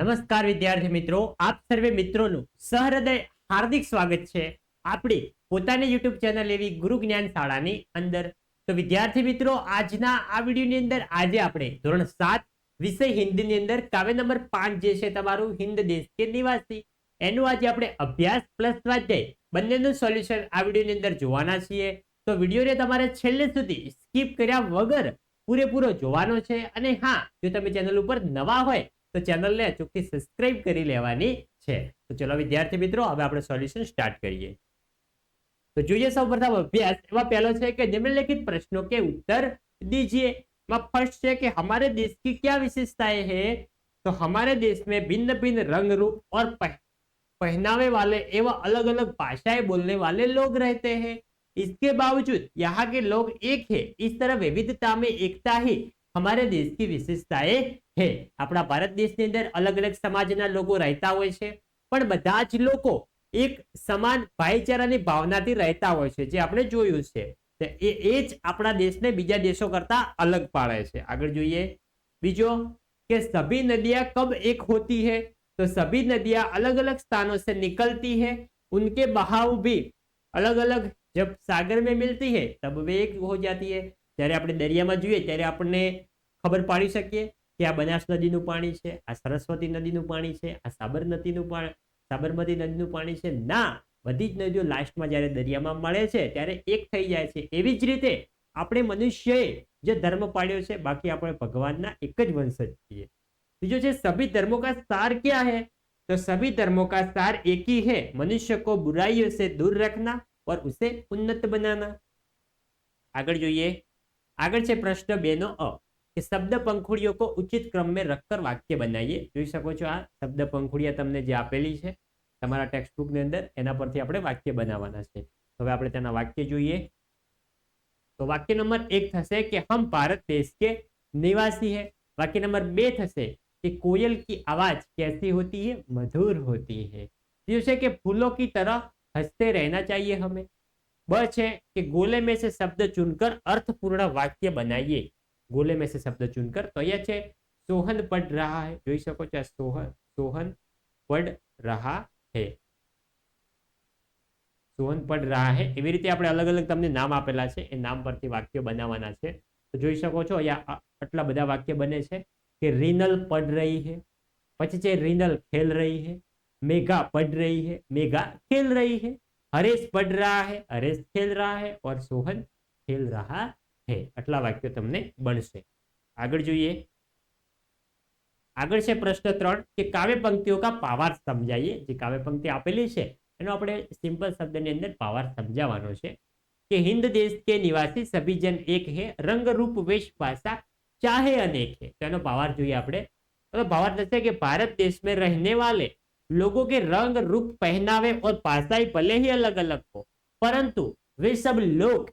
નમસ્કાર વિદ્યાર્થી મિત્રો આપ સર્વે મિત્રોનું સહૃદય હાર્દિક સ્વાગત છે આપણી પોતાની યુટ્યુબ ચેનલ એવી ગુરુ જ્ઞાન શાળાની અંદર તો વિદ્યાર્થી મિત્રો આજના આ વિડીયોની અંદર આજે આપણે ધોરણ સાત વિષય હિન્દીની અંદર કાવ્ય નંબર પાંચ જે છે તમારું હિન્દ દેશ કે નિવાસી એનું આજે આપણે અભ્યાસ પ્લસ સ્વાધ્યાય બંનેનું સોલ્યુશન આ વિડીયોની અંદર જોવાના છીએ તો વિડીયોને તમારે છેલ્લે સુધી સ્કીપ કર્યા વગર પૂરેપૂરો જોવાનો છે અને હા જો તમે ચેનલ ઉપર નવા હોય तो चेनल ने अचूक सब्सक्राइब कर છે તો ચલો વિદ્યાર્થી મિત્રો હવે આપણે સોલ્યુશન સ્ટાર્ટ કરીએ તો જોઈએ સૌ પ્રથમ અભ્યાસ એમાં પહેલો છે કે નિમ્નલિખિત પ્રશ્નો दीजिए फर्स्ट है कि हमारे देश की क्या विशेषताएं हैं तो हमारे देश में भिन्न भिन्न रंग रूप और पह, पहनावे वाले एवं अलग अलग भाषाएं बोलने वाले लोग रहते हैं इसके बावजूद यहाँ के लोग एक है इस तरह विविधता में एकता ही हमारे देश की विशेषताएं है अपना भारत देश के अंदर अलग-अलग समाज ना लोग रहता हुआ है पर બધા જ લોકો એક સમાન વૈચારાની ભાવનાથી રહેતા હોય છે જે આપણે જોયું છે તો એ એ જ આપણો દેશને બીજા દેશો કરતા અલગ પાડે છે આગળ જોઈએ બીજો કે સભી નદીયા કમ એક ہوتی છે તો સભી નદીયા અલગ અલગ સ્થાનો સે નીકળતી છે ان کے बहाव भी अलग-अलग जब सागर में मिलती है तब वे एक हो जाती है જ્યારે આપણે દરિયામાં જોઈએ ત્યારે આપણને ખબર પાડી શકીએ કે આ બનાસ નદીનું પાણી છે આ સરસ્વતી નદીનું પાણી છે આ સાબર પાણી સાબરમતી નદીનું પાણી છે ના બધી જ નદીઓ લાસ્ટમાં જ્યારે દરિયામાં મળે છે ત્યારે એક થઈ જાય છે એવી જ રીતે આપણે મનુષ્યએ જે ધર્મ પાડ્યો છે બાકી આપણે ભગવાનના એક જ વંશજ છીએ બીજો છે સભી ધર્મો કા સાર ક્યાં હે તો સભી ધર્મો કા સાર એકી હે મનુષ્ય કો को દૂર से दूर रखना और उसे उन्नत बनाना आगे प्रश्न बेनो अ शब्द पंखुड़ियों को उचित क्रम में रखकर वाक्य बनाइए जी सको आ शब्द पंखुड़िया तमने जो आपेली है टेक्स्ट बुक अंदर एना पर आप वक्य बनावा हम आप वक्य जुए तो वक्य नंबर एक थे कि हम भारत देश के निवासी है वक्य नंबर बे थे कि कोयल की आवाज कैसी होती है मधुर होती है जी कि फूलों की तरह हंसते रहना चाहिए हमें બ છે કે ગોલે સે શબ્દ ચુનકર અર્થપૂર્ણ વાક્ય બનાવીએ ગોલે સે શબ્દ ચુનકર તો અહીંયા છે સોહન પડ રહા હે જોઈ શકો છો સોહન સોહન પડ રહા હે સોહન પડ રહા હે એવી રીતે આપણે અલગ અલગ તમને નામ આપેલા છે એ નામ પરથી વાક્ય બનાવવાના છે તો જોઈ શકો છો અહીંયા આટલા બધા વાક્ય બને છે કે રીનલ પડ રહી હે પછી છે રીનલ ખેલ રહી હે મેઘા પડ રહી હૈ મેઘા ખેલ રહી હે હરેશ પઢ રહ્યા હે હરેશ ખેલ રહ્યા હે ઓર સોહન ખેલ રહા હે આટલા વાક્યો તમને બનશે આગળ જોઈએ આગળ છે પ્રશ્ન ત્રણ કે કાવ્ય પંક્તિઓ કા પાવાર સમજાઈએ જે કાવ્ય પંક્તિ આપેલી છે એનો આપણે સિમ્પલ શબ્દની અંદર પાવાર સમજાવવાનો છે કે હિન્દ દેશ કે નિવાસી સભીજન એક હે રંગ રૂપ વેશ ભાષા ચાહે અનેક હે તો એનો પાવાર જોઈએ આપણે તો પાવાર થશે કે ભારત દેશ મેં રહેને વાલે लोगों के रंग रूप पहनावे और भाषाएं भले ही अलग अलग हो परंतु वे सब लोग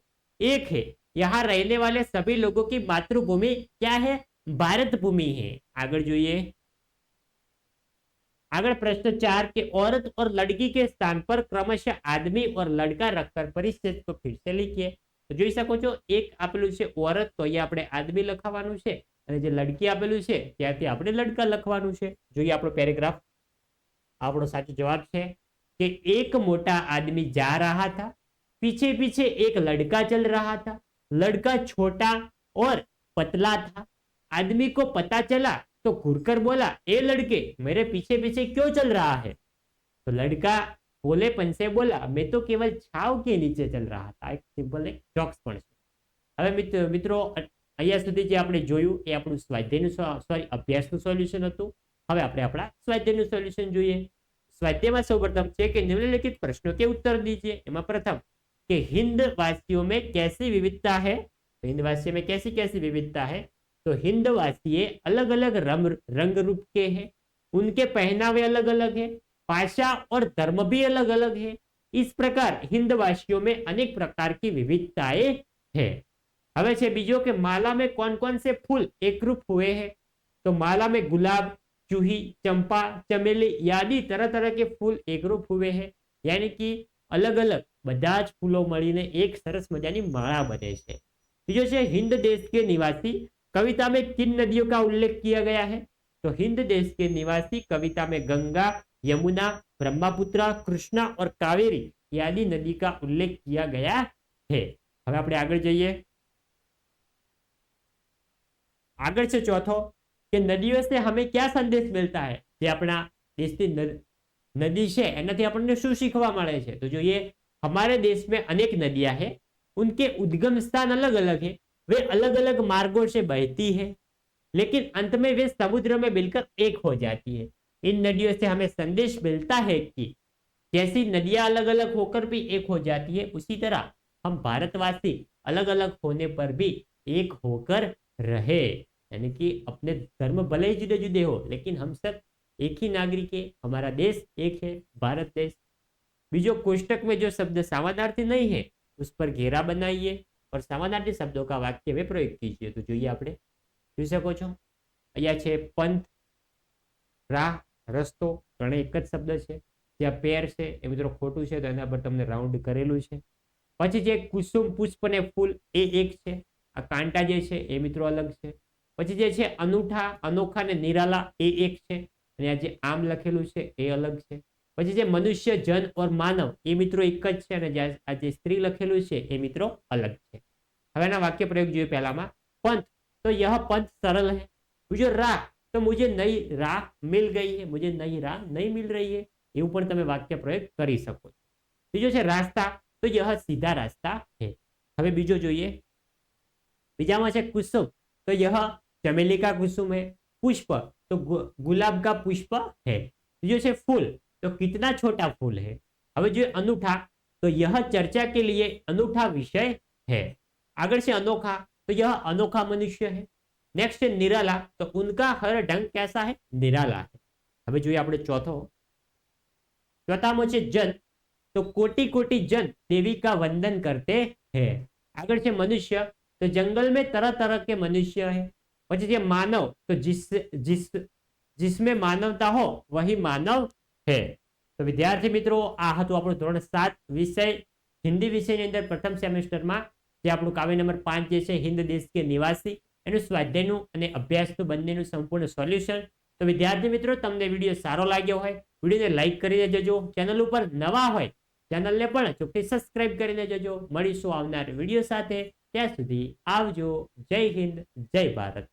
एक है यहाँ रहने वाले सभी लोगों की मातृभूमि क्या है भारत भूमि है आगे ये अगर प्रश्न चार के औरत और लड़की के स्थान पर क्रमशः आदमी और लड़का रखकर परिच्छेद को फिर से लिखिए तो जो सको जो एक आपेलू से औरत तो અહીંયા अपने आदमी લખાવાનું लड़की आपेलू है લડકી लड़का लखवा पेरेग्राफ આપણો સાચો જવાબ છે કે એક મોટો આદમી જા رہا હતો پیچھے پیچھے એક لڑکا ચાલ رہا હતો لڑکا છોટા ઓર પતલા થા આદમી કો પતા ચલા તો ઘુરકર બોલા એ લડકે મેરે પીછે પીછે ક્યો ચલ રહા હે તો લડકા હોલે પનસે બોલા મે તો કેવલ છાવ કે નીચે ચલ રહા થા એક સિમ્પલ ચોક્સ પણ હવે મિત્રો આયા સુધી જે આપણે જોયું એ આપણો સ્વાધ્યાયનો સોરી અભ્યાસનો સોલ્યુશન હતો હવે આપણે આપણો સ્વાધ્યાયનો સોલ્યુશન જોઈએ સ્વાધ્યાયમાં સૌપ્રથમ છે કે નિમ્નલિખિત प्रश्नों के उत्तर दीजिए એમાં પ્રથમ કે હિન્દ વાસીઓ કેસી વિવિધતા હે हिंद वासी में कैसी कैसी विविधता है तो हिंद वासी अलग अलग रम रंग रूप के हैं उनके पहनावे अलग अलग है भाषा और धर्म भी अलग अलग है इस प्रकार हिंद वासियों में अनेक प्रकार की विविधताएं है हमें से बीजों के माला में कौन कौन से फूल एक रूप हुए हैं तो माला में गुलाब चुही चंपा चमेली यादी तरह तरह के फूल एक ग्रुप हुए हैं यानी कि अलग-अलग બધા જ फूलों मलीने एक सरस मजानी माला बने छे। બીજો છે હિન્દ દેશ કે નિવાસી કવિતા મે કિન નદીઓ કા ઉલ્લેખ કિયા ગયા હૈ? તો હિન્દ દેશ કે નિવાસી કવિતા મે ગંગા, યમુના, બ્રહ્મપુત્રા, કૃષ્ણા ઓર કાવેરી, યાદી નદી કા ઉલ્લેખ કિયા ગયા હૈ। હવે આપણે આગળ જઈએ. આગળ છે ચોથો કે से हमें क्या संदेश मिलता है હે तो जो આપણા દેશની નદી છે એનાથી આપણને શું શીખવા મળે છે તો हमारे देश में अनेक नदियां हैं उनके उद्गम स्थान अलग अलग है वे अलग अलग मार्गों से बहती है लेकिन अंत में वे समुद्र में मिलकर एक हो जाती है इन नदियों से हमें संदेश मिलता है कि जैसी नदियां अलग अलग होकर भी एक हो जाती है उसी तरह हम भारतवासी अलग अलग होने पर भी एक होकर रहे यानी कि अपने धर्म भले ही जुदे जुदे हो लेकिन हम सब एक ही नागरिक है हमारा देश एक है भारत देश बीजो कोष्टक में जो शब्द सामानार्थी नहीं है उस पर घेरा बनाइए और સામાનાર્થી શબ્દો કા વાક્ય મેં પ્રયોગ કીજીએ તો જોઈએ આપણે જોઈ શકો છો અહીંયા છે પંથ રાહ રસ્તો ત્રણે એક જ શબ્દ છે જ્યાં પેર છે એ મિત્રો ખોટું છે તો એના પર તમને રાઉન્ડ કરેલું છે પછી જે કુસુમ પુષ્પ ને ફૂલ એ એક છે આ કાંટા જે છે એ મિત્રો અલગ છે પછી જે છે અનૂઠા અનોખા અને નિરાલા એ એક છે અને આ જે આમ લખેલું છે એ અલગ છે પછી જે મનુષ્ય જન ઓર માનવ એ મિત્રો એક જ છે અને આ જે સ્ત્રી લખેલું છે એ મિત્રો અલગ છે હવેના વાક્ય પ્રયોગ જોઈએ પહેલામાં પંથ તો યહ પંથ સરળ હે બીજો રાહ તો મુજે નઈ રાહ મિલ ગઈ હે મુજે નઈ રાહ નહીં મિલ રહી હે એવું પણ તમે વાક્ય પ્રયોગ કરી શકો છો બીજો છે રાસ્તા તો યહ સીધા રાસ્તા હે હવે બીજો જોઈએ બીજામાં છે કુસુમ તો યહ चमेली का कुसुम है पुष्प तो गुलाब का पुष्प है जो तो जैसे फूल तो कितना छोटा फूल है अब जो अनूठा तो यह चर्चा के लिए अनूठा विषय है अगर से अनोखा तो यह अनोखा मनुष्य है नेक्स्ट निराला तो उनका हर ढंग कैसा है निराला है अब जो आप चौथो चौथा मुझे जन तो कोटि कोटि जन देवी का वंदन करते हैं अगर से मनुष्य तो जंगल में तरह तरह के मनुष्य है પછી જે માનવ તો જીસમે માનવતા હો વહી માનવ હે તો વિદ્યાર્થી મિત્રો આ હતું આપણું ધોરણ સાત વિષય હિન્દી વિષયની અંદર પ્રથમ સેમેસ્ટરમાં જે આપણું કાવ્ય નંબર પાંચ જે છે હિન્દ દેશ કે નિવાસી એનું સ્વાધ્યાયનું અને અભ્યાસનું બંનેનું સંપૂર્ણ સોલ્યુશન તો વિદ્યાર્થી મિત્રો તમને વિડીયો સારો લાગ્યો હોય વિડીયોને લાઇક કરીને જજો ચેનલ ઉપર નવા હોય ચેનલને પણ ચોખ્ખી સબસ્ક્રાઇબ કરીને જજો મળીશું આવનાર વિડીયો સાથે ત્યાં સુધી આવજો જય હિન્દ જય ભારત